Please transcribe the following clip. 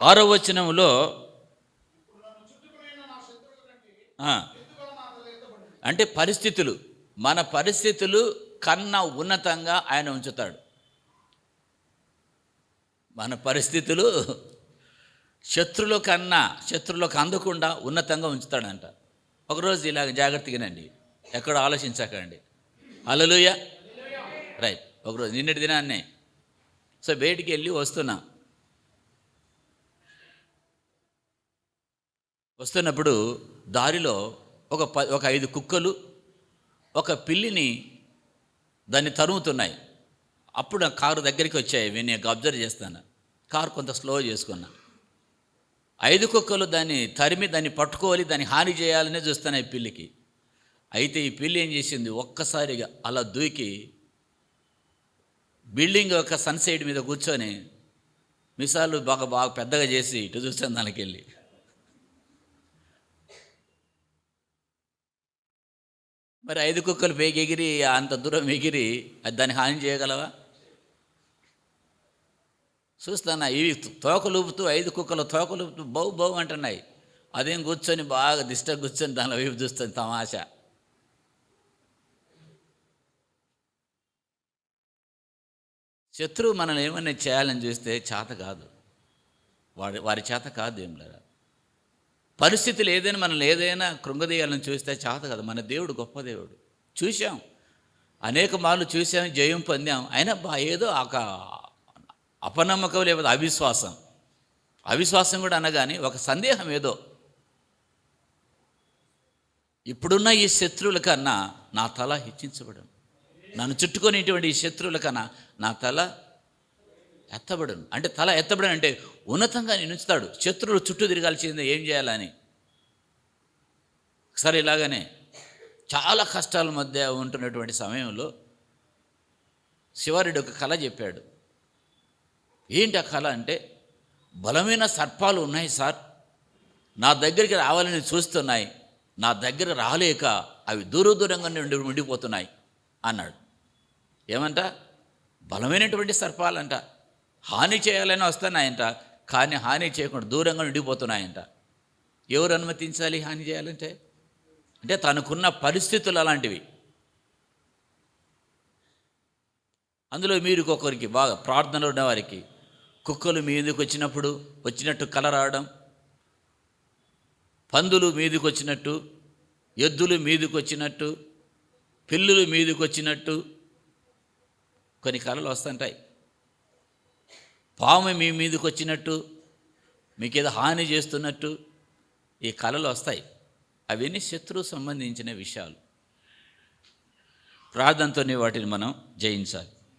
ఆరో వచనంలో అంటే పరిస్థితులు మన పరిస్థితులు కన్నా ఉన్నతంగా ఆయన ఉంచుతాడు. మన పరిస్థితులు శత్రుల కన్నా శత్రులకు అందకుండా ఉన్నతంగా ఉంచుతాడంట. ఒకరోజు ఇలాగ జాగ్రత్తగానండి ఎక్కడ ఆలోచించకండి. అలలుయ రైట్. ఒకరోజు నిన్నటి దినాన్నే. సో బయటికి వెళ్ళి వస్తున్నా. వస్తున్నప్పుడు దారిలో ఒక ప ఒక ఐదు కుక్కలు ఒక పిల్లిని దాన్ని తరుముతున్నాయి. అప్పుడు ఆ కారు దగ్గరికి వచ్చాయి నేను అబ్జర్వ్ చేస్తాను. కారు కొంత స్లో చేసుకున్నా. ఐదు కుక్కలు దాన్ని తరిమి దాన్ని పట్టుకోవాలి దాన్ని హాని చేయాలనే చూస్తున్నాయి ఈ పిల్లికి. అయితే ఈ పిల్లి ఏం చేసింది? ఒక్కసారిగా అలా దూకి బిల్డింగ్ యొక్క సన్సైడ్ మీద కూర్చొని మిసాలు బాగా బాగా పెద్దగా చేసి ఇటు చూస్తాను దానికి వెళ్ళి మరి ఐదు కుక్కలు పేగి ఎగిరి అంత దూరం ఎగిరి అది దాన్ని హాని చేయగలవా? చూస్తానా ఇవి తోకలుపుతూ ఐదు కుక్కలు తోకలుపుతూ బౌ బౌ అంటున్నాయి. అదేం కూర్చొని బాగా దిష్ట కూర్చొని దాని వైపు చూస్తుంది తమాషా. శత్రువు మనల్ని ఏమన్నా చేయాలని చూస్తే చేత కాదు. వాడి వారి చేత కాదు ఏం లేదా పరిస్థితులు ఏదైనా మనల్ని ఏదైనా కృంగదీయాలని చూస్తే చేత కదా. మన దేవుడు గొప్ప దేవుడు. చూసాం అనేక మార్లు చూసాం జయం పొందాం. అయినా బా ఏదో ఒక అపనమ్మకం లేకపోతే అవిశ్వాసం. అవిశ్వాసం కూడా అనగానే ఒక సందేహం ఏదో. ఇప్పుడున్న ఈ శత్రువుల కన్నా నా తల హెచ్చించబడను. నన్ను చుట్టుకునేటువంటి ఈ శత్రువుల కన్నా నా తల ఎత్తబడను. అంటే తల ఎత్తబడను అంటే ఉన్నతంగా నేను ఉంచుతాడు శత్రువులు చుట్టూ తిరగాల్సింది ఏం చేయాలని? సరే ఇలాగనే చాలా కష్టాల మధ్య ఉంటున్నటువంటి సమయంలో శివారెడ్డి ఒక కళ చెప్పాడు. ఏంటి ఆ కళ అంటే బలమైన సర్పాలు ఉన్నాయి సార్. నా దగ్గరికి రావాలని చూస్తున్నాయి. నా దగ్గర రాలేక అవి దూర దూరంగా నుండి ఉండిపోతున్నాయి అన్నాడు. ఏమంట? బలమైనటువంటి సర్పాలంట. హాని చేయాలని వస్తున్నాయంట కానీ హాని చేయకుండా దూరంగా ఉండిపోతున్నాయంట ఎవరు అనుమతించాలి హాని చేయాలంటే? అంటే తనకున్న పరిస్థితులు అలాంటివి. అందులో మీరు ఒకరికి బాగా ప్రార్థనలు ఉన్నవారికి కుక్కలు మీదకి వచ్చినప్పుడు వచ్చినట్టు కల రావడం పందులు మీదకి వచ్చినట్టు ఎద్దులు మీదకి వచ్చినట్టు పిల్లులు మీదకి వచ్చినట్టు కొన్ని కళలు వస్తుంటాయి. పాము మీ మీదకి వచ్చినట్టు మీకు ఏదో హాని చేస్తున్నట్టు ఈ కళలు వస్తాయి. అవన్నీ శత్రువు సంబంధించిన విషయాలు. ప్రార్థనతోనే వాటిని మనం జయించాలి.